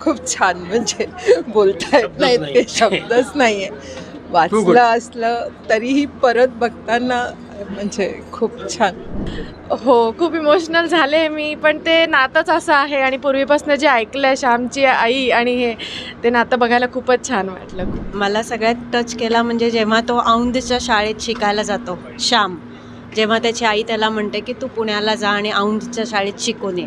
खूप छान म्हणजे बोलता येत नाहीत नाही. ते शब्दच नाहीये. वाचलं असलं तरीही परत बघताना म्हणजे खूप छान. हो खूप इमोशनल झाले मी पण ते नातंच असं आहे आणि पूर्वीपासून जे ऐकलं आहे श्यामची आई आणि हे ते नातं बघायला खूपच छान वाटलं. मला सगळ्यात टच केला म्हणजे जेव्हा तो औंधच्या शाळेत शिकायला जातो श्याम जेव्हा त्याची आई त्याला म्हणते की तू पुण्याला जा आणि औंधच्या शाळेत शिकून ये.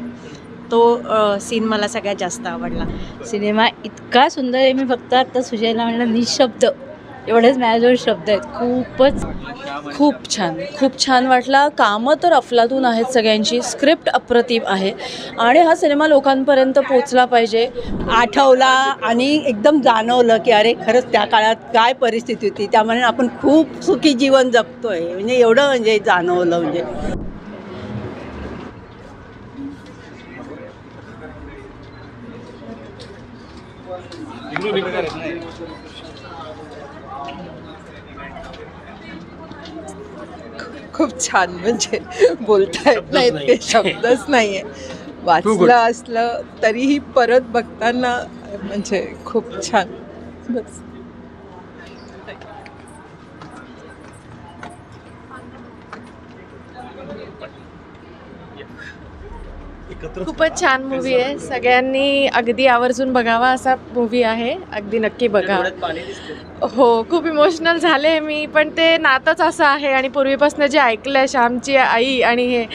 तो सीन मला सगळ्यात जास्त आवडला. सिनेमा इतका सुंदर आहे मी फक्त आता सुजयला म्हणलं निशब्द. एवढेच माझ्याजवळ शब्द आहेत. खूपच खूप छान. खूप छान वाटला. कामं तर अफलातून आहेत सगळ्यांची. स्क्रिप्ट अप्रतिम आहे. आणि हा सिनेमा लोकांपर्यंत पोचला पाहिजे. आठवला आणि एकदम जाणवलं की अरे खरंच त्या काळात काय परिस्थिती होती. त्यामुळे आपण खूप सुखी जीवन जगतोय. म्हणजे एवढं म्हणजे जाणवलं म्हणजे. खूप छान म्हणजे बोलता येत नाहीत नाही. ते शब्दच नाहीये. वाचलं असलं तरीही परत बघताना म्हणजे खूप छान. बस. खूपच छान मूवी आहे. सगळ्यांनी अगदी आवर्जून बघावा असा मूवी आहे. अगदी नक्की बघा. हो खूप इमोशनल झाले मी पण ते नातंच असं आहे आणि पूर्वीपासून जे ऐकलं आहे श्यामची आई आणि हे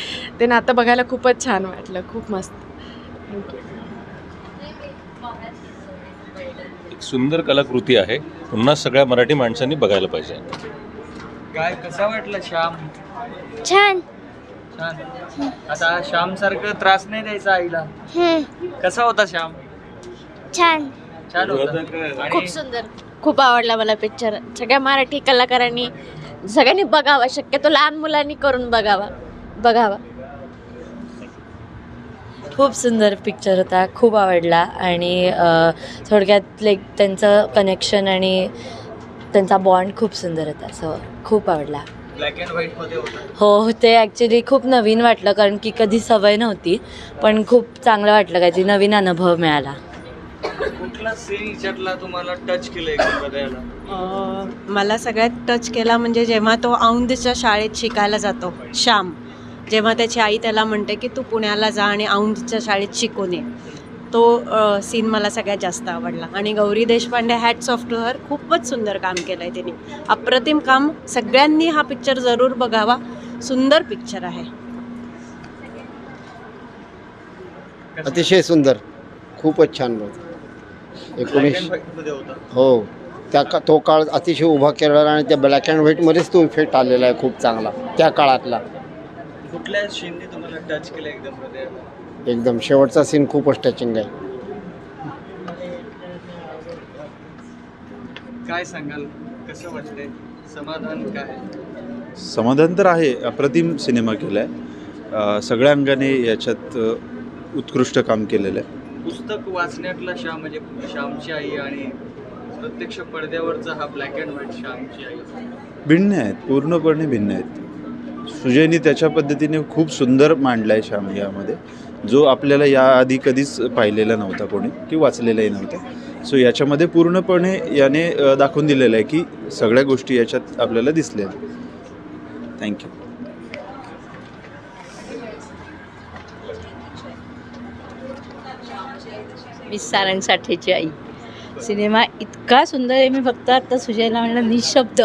ते नातं बघायला खूपच छान वाटलं. खूप मस्त. एक सुंदर कलाकृती आहे. पुन्हा सगळ्या मराठी माणसांनी बघायला पाहिजे. काय कसा वाटला श्याम? छान. छान. आता श्याम सारखं त्रास नाही द्यायचा आईला. कसा होता श्याम? छान. छान होता. खूप आणि सुंदर. खूप आवडला मला पिक्चर सगळ्या मराठी कलाकारांनी सगळ्यांनी बघावा. शक्यतो लहान मुलांनी करून बघावा. बघावा. खूप सुंदर पिक्चर होता. खूप आवडला. आणि अ, थोडक्यात लाईक त्यांचं कनेक्शन आणि त्यांचा बॉन्ड खूप सुंदर होता. सो खूप आवडला. ब्लॅक अँड व्हाईटमध्ये होता? हो ते ॲक्च्युली खूप नवीन वाटलं कारण की कधी सवय नव्हती पण खूप चांगलं वाटलं काहीतरी नवीन अनुभव मिळाला. कुठला सीन याच्यातला तुम्हाला टच केलं एकदम हृदयाला? अं, मला सगळ्यात टच केला म्हणजे जेव्हा तो औंधच्या शाळेत शिकायला जातो श्याम जेव्हा त्याची आई त्याला म्हणते की तू पुण्याला जा आणि औंधच्या शाळेत शिकून ये. तो सीन मला सगळ्यात जास्त आवडला. आणि Gauri Deshpande hats off to her खूपच सुंदर काम केलं आहे त्यांनी अप्रतिम काम सगळ्यांनी हा पिक्चर जरूर बघावा. सुंदर पिक्चर आहे. अतिशय सुंदर. खूपच छान एकोणीस हो. त्या का तो काळ अतिशय उभा केलेला आणि त्या ब्लॅक अँड व्हाईटमध्येच तो इफेक्ट आलेला आहे खूप चांगला. त्या काळातला. कुठल्या सीनने तुम्हाला टच केलं एकदम एकदम शेवटचा सीन खूपच टचिंग आहे. काय सांगाल? कसं वाटतंय? समाधान काय? समाधान तर आहे. अप्रतिम सिनेमा केला आहे सगळ्या अंगाने याच्यात उत्कृष्ट काम केलेलं आहे. पुस्तक वाचण्यातला श्याम म्हणजे श्यामची आई आणि प्रत्यक्ष पडद्यावरचा हा ब्लॅक अँड व्हाईट श्यामची आई. भिन्न आहेत. पूर्णपणे भिन्न आहेत. सुजयनी त्याच्या पद्धतीने खूप सुंदर मांडला आहे श्याम यामध्ये. जो आपल्याला याआधी कधीच पाहिलेला नव्हता कोणी की वाचलेलाही नव्हता. सो याच्यामध्ये पूर्णपणे याने दाखवून दिलेलं आहे की सगळ्या गोष्टी याच्यात आपल्याला दिसल्या. थँक्यू मी सारंग साठेची आई. सिनेमा इतका सुंदर आहे मी फक्त आता सुजयला म्हणलं निशब्द.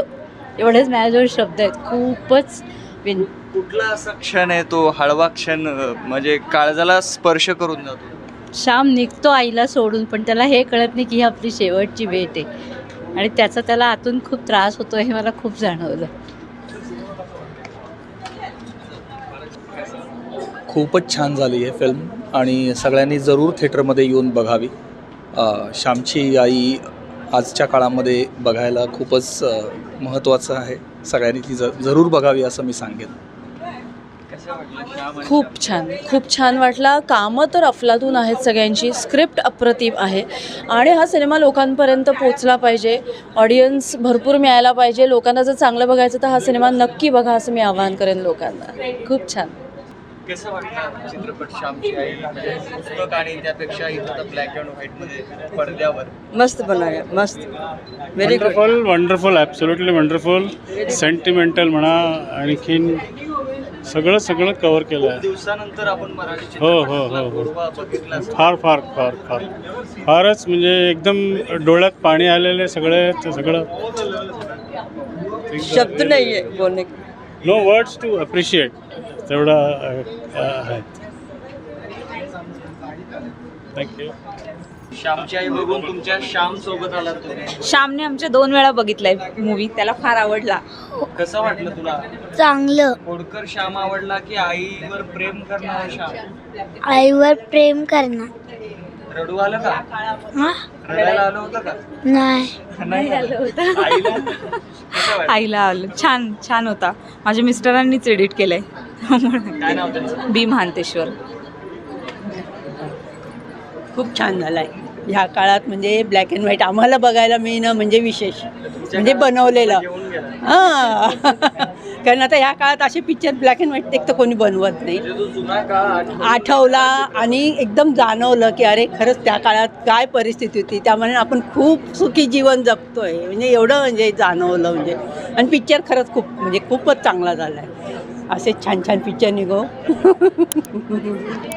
एवढेच माझ्याजवळ शब्द आहेत. खूपच विन कुठला असा क्षण आहे तो हळवा क्षण म्हणजे काळजाला स्पर्श करून जातो? श्याम निघतो आईला सोडून पण त्याला हे कळत नाही की ही आपली शेवटची भेट आहे. आणि त्याचा त्याला आतून खूप त्रास होतो हे मला खूप जाणवलं. खूपच छान झाली आहे फिल्म आणि सगळ्यांनी जरूर थिएटरमध्ये येऊन बघावी. अ, श्यामची आई आजच्या काळामध्ये बघायला खूपच अ, महत्त्वाचं आहे. सगळ्यांनी ती ज जरूर बघावी असं मी सांगेन कसं वाटलं श्याम आणि खूप छान खूप छान वाटला. कामं तर अफलातून आहेत सगळ्यांची स्क्रिप्ट अप्रतिम आहे. आणि हा सिनेमा लोकांपर्यंत पोचला पाहिजे ऑडियन्स भरपूर मिळायला पाहिजे. लोकांना जर चांगलं बघायचं तर हा सिनेमा नक्की बघा असं मी आवाहन करेन लोकांना. खूप छान. कसं वाटलं चित्रपट श्यामची आई? म्हणजे पुस्तक आणि त्यापेक्षा इथं ब्लॅक अँड व्हाईटमध्ये पडद्यावर. मस्त बनवूया मस्त. Very good wonderful wonderful absolutely wonderful sentimental म्हणा आणखीन सगळं सगळं कव्हर केलं आहे दिवसानंतर आपण मराठी हो, हो, हो, हो. फार फार फार फार. फारच म्हणजे एकदम डोळ्यात पाणी आलेले सगळे ते सगळं. शब्द नाही आहे बोलणे. नो वर्ड्स टू अप्रिशिएट तेवढा अ, आहे. थँक्यू श्यामची आई बघून तुमच्या श्याम सोबत आलात तुम्ही. श्यामने आमच्या दोन वेळा बघितलाय मूवी त्याला फार आवडला. कसं वाटलं तुला? चांगलं. खोडकर श्याम आवडला की आईवर प्रेम करणारा श्याम? आईवर प्रेम करणार. रडू आलं का? हा? रडायला आलं होतं का? नाही. नाही आलं होतं. आईला? कसं वाटलं? आईला आलं. छान छान होता. माझ्या मिस्टरांनीच एडिट केलंय. काय नाव त्यांचं? बी महांतेश्वर खूप छान झाला आहे ह्या काळात म्हणजे ब्लॅक अँड व्हाईट आम्हाला बघायला मिळणं म्हणजे विशेष. म्हणजे बनवलेलं. हां. कारण आता ह्या काळात असे पिक्चर ब्लॅक अँड व्हाईट एक तर कोणी बनवत नाही. म्हणजे. आठवला आणि एकदम जाणवलं की अरे खरंच त्या काळात काय परिस्थिती होती. त्यामुळे आपण खूप सुखी जीवन जगतोय. म्हणजे एवढं म्हणजे जाणवलं म्हणजे. आणि पिक्चर खरंच खूप म्हणजे खूपच चांगला झाला आहे असे छान छान पिक्चर निघो.